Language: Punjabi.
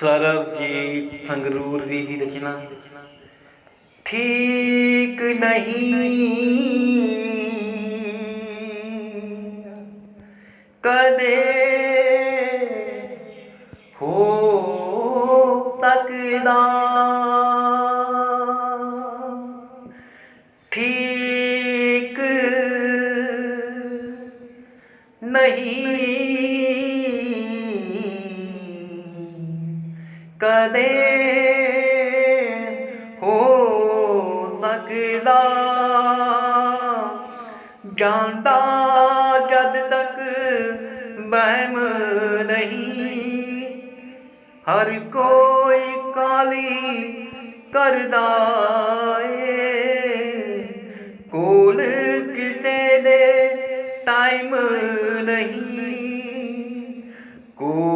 ਸਰਬਜੀਤ ਸੰਗਰੂਰ ਦੀ ਦੀ ਰਚਨਾ। ਠੀਕ ਨਹੀਂ। ਕਦੇ ਹੋ ਸਕਦਾ। ਠੀਕ ਨਹੀਂ। ਕਦੇ ਹੋ ਸਕਦਾ। ਜਾਂਦਾ ਜਦ ਤੱਕ ਵਹਿਮ ਨਹੀਂ। ਹਰ ਕੋਈ ਕਾਲੀ ਕਰਦਾ ਏ। ਕੋਲ ਕਿਸੇ ਦੇ ਟਾਈਮ ਨਹੀਂ। ਕੋਲ